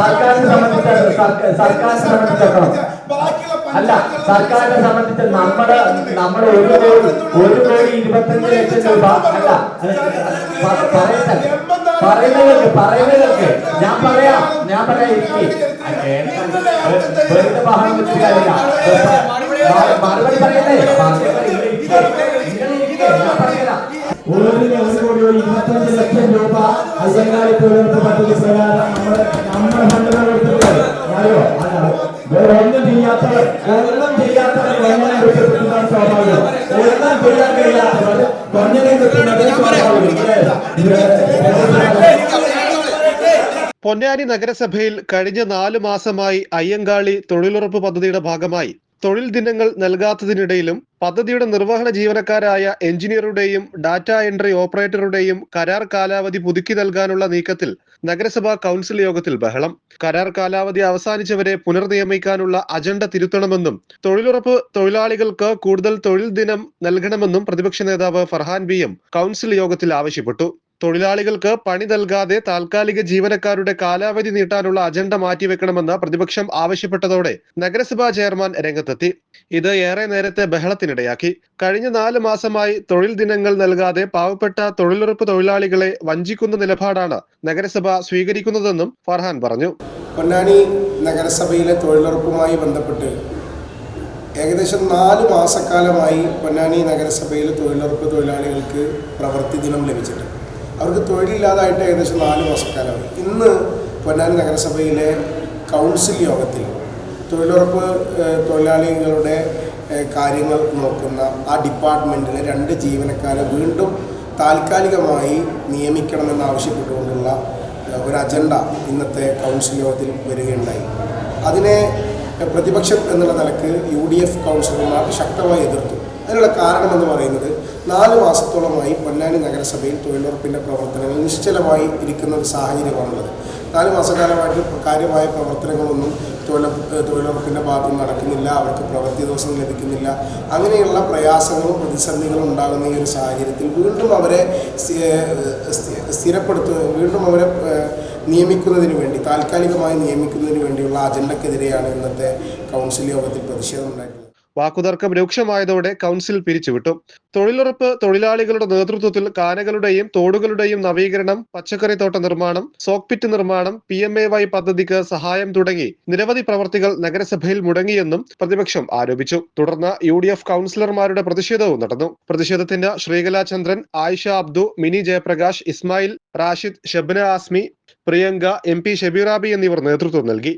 സർക്കാരിനെ സംബന്ധിച്ച് സർക്കാ- സർക്കാരിനെ സംബന്ധിച്ചിടത്തോളം അല്ല സർക്കാരിനെ സംബന്ധിച്ച് നമ്മുടെ നമ്മുടെ ഒരു കോടി ഒരു കോടി ഇരുപത്തഞ്ച് ലക്ഷം രൂപ അല്ല പറയുന്നതൊക്കെ പറയട്ടെ പറയുന്നവർക്ക് പറയുന്നവർക്ക് ഞാൻ പറയാം. ഞാൻ പറയാം വെറുതെ മറുപടി പറയട്ടെ ഒന്നും ചെയ്യാത്തവർ ചെയ്യാൻ കഴിയാത്തവർ പൊന്നാനി നഗരസഭയിൽ കഴിഞ്ഞ നാലു മാസമായി അയ്യങ്കാളി തൊഴിലുറപ്പ് പദ്ധതിയുടെ ഭാഗമായി തൊഴിൽ ദിനങ്ങൾ നൽകാത്തതിനിടയിലും പദ്ധതിയുടെ നിർവഹണ ജീവനക്കാരായ എഞ്ചിനീയറുടെയും ഡാറ്റ എൻട്രി ഓപ്പറേറ്ററുടെയും കരാർ കാലാവധി പുതുക്കി നൽകാനുള്ള നീക്കത്തിൽ നഗരസഭാ കൗൺസിൽ യോഗത്തിൽ ബഹളം. കരാർ കാലാവധി അവസാനിച്ചവരെ പുനർനിയമിക്കാനുള്ള അജണ്ട തിരുത്തണമെന്നും തൊഴിലുറപ്പ് തൊഴിലാളികൾക്ക് കൂടുതൽ തൊഴിൽ ദിനം നൽകണമെന്നും പ്രതിപക്ഷ നേതാവ് ഫർഹാൻ ബി എം കൗൺസിൽ യോഗത്തിൽ ആവശ്യപ്പെട്ടു. തൊഴിലാളികൾക്ക് പണി നൽകാതെ താൽക്കാലിക ജീവനക്കാരുടെ കാലാവധി നീട്ടാനുള്ള അജണ്ട മാറ്റിവെക്കണമെന്ന് പ്രതിപക്ഷം ആവശ്യപ്പെട്ടതോടെ നഗരസഭാ ചെയർമാൻ രംഗത്തെത്തി. ഇത് ഏറെ നേരത്തെ ബഹളത്തിനിടയാക്കി. കഴിഞ്ഞ നാല് മാസമായി തൊഴിൽ ദിനങ്ങൾ നൽകാതെ പാവപ്പെട്ട തൊഴിലുറപ്പ് തൊഴിലാളികളെ വഞ്ചിക്കുന്ന നിലപാടാണ് നഗരസഭ സ്വീകരിക്കുന്നതെന്നും ഫർഹാൻ പറഞ്ഞു. പൊന്നാനി നഗരസഭയിലെ തൊഴിലുറപ്പുമായി ബന്ധപ്പെട്ട് ഏകദേശം നാല് മാസക്കാലമായി പൊന്നാനി നഗരസഭയിലെ തൊഴിലുറപ്പ് തൊഴിലാളികൾക്ക് പ്രവൃത്തി ദിനം ലഭിച്ചിട്ടുണ്ട്. അവർക്ക് തൊഴിലില്ലാതായിട്ട് ഏകദേശം നാല് മാസക്കാലമായി ഇന്ന് പൊന്നാനി നഗരസഭയിലെ കൗൺസിൽ യോഗത്തിൽ തൊഴിലുറപ്പ് തൊഴിലാളികളുടെ കാര്യങ്ങൾ നോക്കുന്ന ആ ഡിപ്പാർട്ട്മെന്റിലെ രണ്ട് ജീവനക്കാരെ വീണ്ടും താൽക്കാലികമായി നിയമിക്കണമെന്നാവശ്യപ്പെട്ടുകൊണ്ടുള്ള ഒരു അജണ്ട ഇന്നത്തെ കൗൺസിൽ യോഗത്തിൽ വരികയുണ്ടായി. അതിനെ പ്രതിപക്ഷം എന്നുള്ള നിലയ്ക്ക് യു ഡി എഫ് കൗൺസിലർമാർ ശക്തമായി എതിർത്തു. അതിനുള്ള കാരണമെന്ന് പറയുന്നത് നാല് മാസത്തോളമായി പൊന്നാനി നഗരസഭയിൽ തൊഴിലുറപ്പിന്റെ പ്രവർത്തനങ്ങൾ നിശ്ചലമായി ഇരിക്കുന്ന ഒരു സാഹചര്യമാണുള്ളത്. നാല് മാസക്കാലമായിട്ട് കാര്യമായ പ്രവർത്തനങ്ങളൊന്നും തൊഴിലുറപ്പ് തൊഴിലുറപ്പിന്റെ ഭാഗത്ത് നടക്കുന്നില്ല അവർക്ക് പ്രവൃത്തി ദിവസം ലഭിക്കുന്നില്ല. അങ്ങനെയുള്ള പ്രയാസങ്ങളും പ്രതിസന്ധികളും ഉണ്ടാകുന്ന ഈ ഒരു സാഹചര്യത്തിൽ വീണ്ടും അവരെ സ്ഥി- ഏഹ് സ്ഥി- സ്ഥിരപ്പെടുത്തു വീണ്ടും അവരെ നിയമിക്കുന്നതിന് വേണ്ടി താൽക്കാലികമായി നിയമിക്കുന്നതിന് വേണ്ടിയുള്ള അജണ്ടക്കെതിരെയാണ് ഇന്നത്തെ കൗൺസിൽ യോഗത്തിൽ പ്രതിഷേധമുണ്ടായിട്ടുള്ളത് വാക്കുതർക്കം രൂക്ഷമായതോടെ കൗൺസിൽ പിരിച്ചുവിട്ടു. തൊഴിലുറപ്പ് തൊഴിലാളികളുടെ നേതൃത്വത്തിൽ കാനകളുടെയും തോടുകളുടെയും നവീകരണം പച്ചക്കറി തോട്ട നിർമ്മാണം സോക്പിറ്റ് നിർമ്മാണം പി എം എ വൈ പദ്ധതിക്ക് സഹായം തുടങ്ങി നിരവധി പ്രവർത്തികൾ നഗരസഭയിൽ മുടങ്ങിയെന്നും പ്രതിപക്ഷം ആരോപിച്ചു. തുടർന്ന് യു ഡി എഫ് കൗൺസിലർമാരുടെ പ്രതിഷേധവും നടന്നു. പ്രതിഷേധത്തിന് ശ്രീകലാ ചന്ദ്രൻ ആയിഷ അബ്ദു മിനി ജയപ്രകാശ് ഇസ്മായിൽ റാഷിദ് ഷബ്ന ആസ്മി പ്രിയങ്ക എം പി ഷബീറാബി എന്നിവർ നേതൃത്വം നൽകി.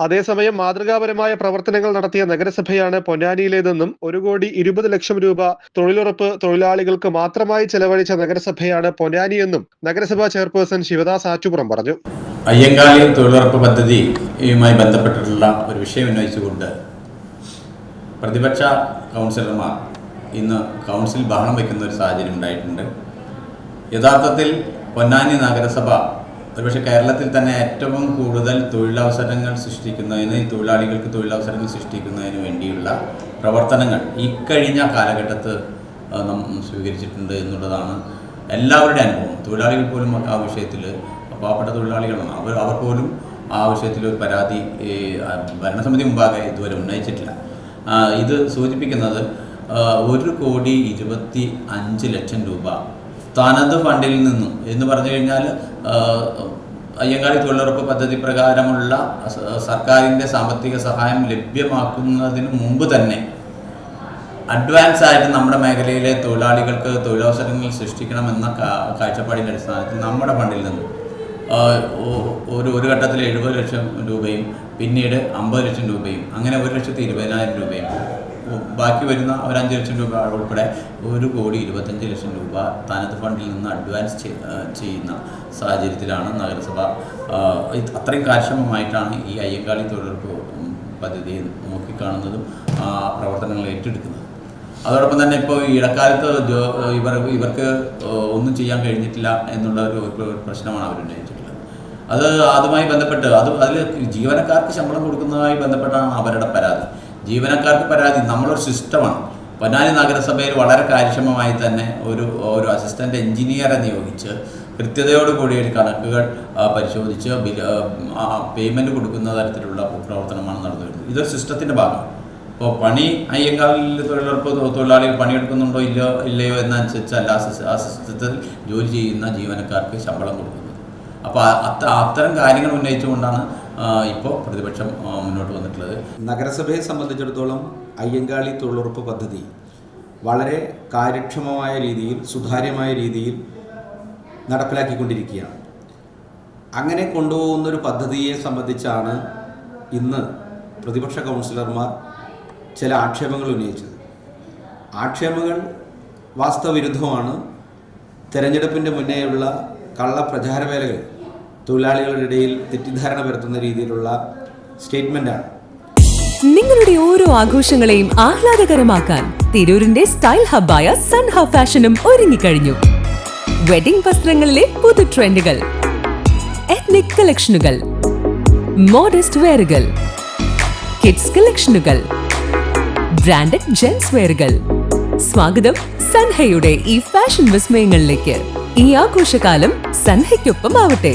അതേസമയം മാതൃകാപരമായ പ്രവർത്തനങ്ങൾ നടത്തിയ നഗരസഭയാണ് പൊന്നാനിയിലേതെന്നും ഒരു കോടി ഇരുപത് ലക്ഷം രൂപ തൊഴിലുറപ്പ് തൊഴിലാളികൾക്ക് മാത്രമായി ചെലവഴിച്ച നഗരസഭയാണ് പൊന്നാനിയെന്നും നഗരസഭാ ചെയർപേഴ്സൺ ശിവദാസ് ആറ്റുപുറം പറഞ്ഞു. അയ്യങ്കാളി തൊഴിലുറപ്പ് പദ്ധതിയുമായി ബന്ധപ്പെട്ടിട്ടുള്ള ഒരു വിഷയം ഉന്നയിച്ചുകൊണ്ട് പ്രതിപക്ഷ കൗൺസിലർമാർ ഇന്ന് കൗൺസിൽ ബഹളം വയ്ക്കുന്ന ഒരു സാഹചര്യം ഉണ്ടായിട്ടുണ്ട്. യഥാർത്ഥത്തിൽ പൊന്നാനി നഗരസഭ ഒരുപക്ഷെ കേരളത്തിൽ തന്നെ ഏറ്റവും കൂടുതൽ തൊഴിലവസരങ്ങൾ സൃഷ്ടിക്കുന്നതിന് തൊഴിലാളികൾക്ക് തൊഴിലവസരങ്ങൾ സൃഷ്ടിക്കുന്നതിന് വേണ്ടിയുള്ള പ്രവർത്തനങ്ങൾ ഇക്കഴിഞ്ഞ കാലഘട്ടത്ത് നാം സ്വീകരിച്ചിട്ടുണ്ട് എന്നുള്ളതാണ് എല്ലാവരുടെ അനുഭവം. തൊഴിലാളികൾ പോലും ആ വിഷയത്തിൽ പാവപ്പെട്ട തൊഴിലാളികളാണ്. അവർ അവർ പോലും ആ വിഷയത്തിൽ ഒരു പരാതി ഭരണസമിതി മുമ്പാകെ ഇതുവരെ ഉന്നയിച്ചിട്ടില്ല. ഇത് സൂചിപ്പിക്കുന്നത് ഒരു കോടി ഇരുപത്തി അഞ്ച് ലക്ഷം രൂപ തനത് ഫണ്ടിൽ നിന്നും എന്ന് പറഞ്ഞു കഴിഞ്ഞാൽ അയ്യങ്കാളി തൊഴിലുറപ്പ് പദ്ധതി പ്രകാരമുള്ള സർക്കാരിന്റെ സാമ്പത്തിക സഹായം ലഭ്യമാക്കുന്നതിന് മുമ്പ് തന്നെ അഡ്വാൻസ് ആയിട്ട് നമ്മുടെ മേഖലയിലെ തൊഴിലാളികൾക്ക് തൊഴിലവസരങ്ങൾ സൃഷ്ടിക്കണമെന്ന കാഴ്ചപ്പാടിന്റെ അടിസ്ഥാനത്തിൽ നമ്മുടെ ഫണ്ടിൽ നിന്ന് ഒരു ഒരു ഘട്ടത്തിൽ എഴുപത് ലക്ഷം രൂപയും പിന്നീട് അമ്പത് ലക്ഷം രൂപയും അങ്ങനെ ഒരു ലക്ഷത്തി ഇരുപതിനായിരം രൂപയും ബാക്കി വരുന്ന ഒരു അഞ്ച് ലക്ഷം രൂപ ഉൾപ്പെടെ ഒരു കോടി ഇരുപത്തഞ്ച് ലക്ഷം രൂപ തനത് ഫണ്ടിൽ നിന്ന് അഡ്വാൻസ് ചെയ്യുന്ന സാഹചര്യത്തിലാണ് നഗരസഭ. അത്രയും കാര്യക്ഷമമായിട്ടാണ് ഈ അയ്യങ്കാളി തൊഴിലുറപ്പ് പദ്ധതി നോക്കിക്കാണുന്നതും പ്രവർത്തനങ്ങൾ ഏറ്റെടുക്കുന്നത്. അതോടൊപ്പം തന്നെ ഇപ്പോൾ ഇടക്കാലത്ത് ഇവർ ഇവർക്ക് ഒന്നും ചെയ്യാൻ കഴിഞ്ഞിട്ടില്ല എന്നുള്ള ഒരു പ്രശ്നമാണ് അവരുണ്ടായിട്ടുള്ളത് അത് അതുമായി ബന്ധപ്പെട്ട് അത് അതിൽ ജീവനക്കാർക്ക് ശമ്പളം കൊടുക്കുന്നതുമായി ബന്ധപ്പെട്ടാണ് അവരുടെ പരാതി. ജീവനക്കാർക്ക് പരാതി നമ്മളൊരു സിസ്റ്റമാണ്. പൊന്നാനി നഗരസഭയിൽ വളരെ കാര്യക്ഷമമായി തന്നെ ഒരു ഒരു അസിസ്റ്റന്റ് എഞ്ചിനീയറെ നിയോഗിച്ച് കൃത്യതയോടുകൂടി കണക്കുകൾ പരിശോധിച്ച് പേയ്മെന്റ് കൊടുക്കുന്ന തരത്തിലുള്ള പ്രവർത്തനമാണ് നടന്നുവരുന്നത് ഇതൊരു സിസ്റ്റത്തിന്റെ ഭാഗം അപ്പോൾ പണി അയ്യങ്കാലിൽ തൊഴിലുറപ്പ് തൊഴിലാളികൾ പണിയെടുക്കുന്നുണ്ടോ ഇല്ലയോ ഇല്ലയോ എന്നനുസരിച്ചല്ല ആ സിസ്റ്റത്തിൽ ജോലി ചെയ്യുന്ന ജീവനക്കാർക്ക് ശമ്പളം കൊടുക്കുന്നത്. അപ്പോൾ അത്ത അത്തരം കാര്യങ്ങൾ ഉന്നയിച്ചുകൊണ്ടാണ് ഇപ്പോൾ പ്രതിപക്ഷം മുന്നോട്ട് വന്നിട്ടുള്ളത്. നഗരസഭയെ സംബന്ധിച്ചിടത്തോളം അയ്യങ്കാളി തൊഴിലുറപ്പ് പദ്ധതി വളരെ കാര്യക്ഷമമായ രീതിയിൽ സുതാര്യമായ രീതിയിൽ നടപ്പിലാക്കിക്കൊണ്ടിരിക്കുകയാണ്. അങ്ങനെ കൊണ്ടുപോകുന്നൊരു പദ്ധതിയെ സംബന്ധിച്ചാണ് ഇന്ന് പ്രതിപക്ഷ കൗൺസിലർമാർ ചില ആക്ഷേപങ്ങൾ ഉന്നയിച്ചത്. ആക്ഷേപങ്ങൾ വാസ്തവവിരുദ്ധമാണ്. തെരഞ്ഞെടുപ്പിന്റെ മുന്നേയുള്ള കള്ളപ്രചാരവേലകൾ തൊഴിലാളികളുടെ ഇടയിൽ തെറ്റിദ്ധാരണ പരത്തുന്ന രീതിയിലുള്ള സ്റ്റേറ്റ്മെന്റാണ്. നിങ്ങളുടെ ഓരോ ആഘോഷങ്ങളെയും ആഹ്ലാദകരമാക്കാൻ തിരൂരിന്റെ സ്റ്റൈൽ ഹബ്ബായ സൺ ഹബ് ഫാഷനും ഒരുങ്ങിക്കഴിഞ്ഞു. വെഡിംഗ് വസ്ത്രങ്ങളിലെ പുതു ട്രെൻഡുകൾ എത്നിക് കളക്ഷനുകൾ മോഡസ്റ്റ് വെയറുകൾ കിഡ്സ് കളക്ഷനുകൾ ബ്രാൻഡഡ് ജെൻസ് വെയറുകൾ സ്വാഗതം സൻഹയുടെ ഈ ഫാഷൻ വിസ്മയങ്ങളിലേക്ക്. ഈ ആഘോഷകാലം സൻഹയ്ക്കൊപ്പം ആവട്ടെ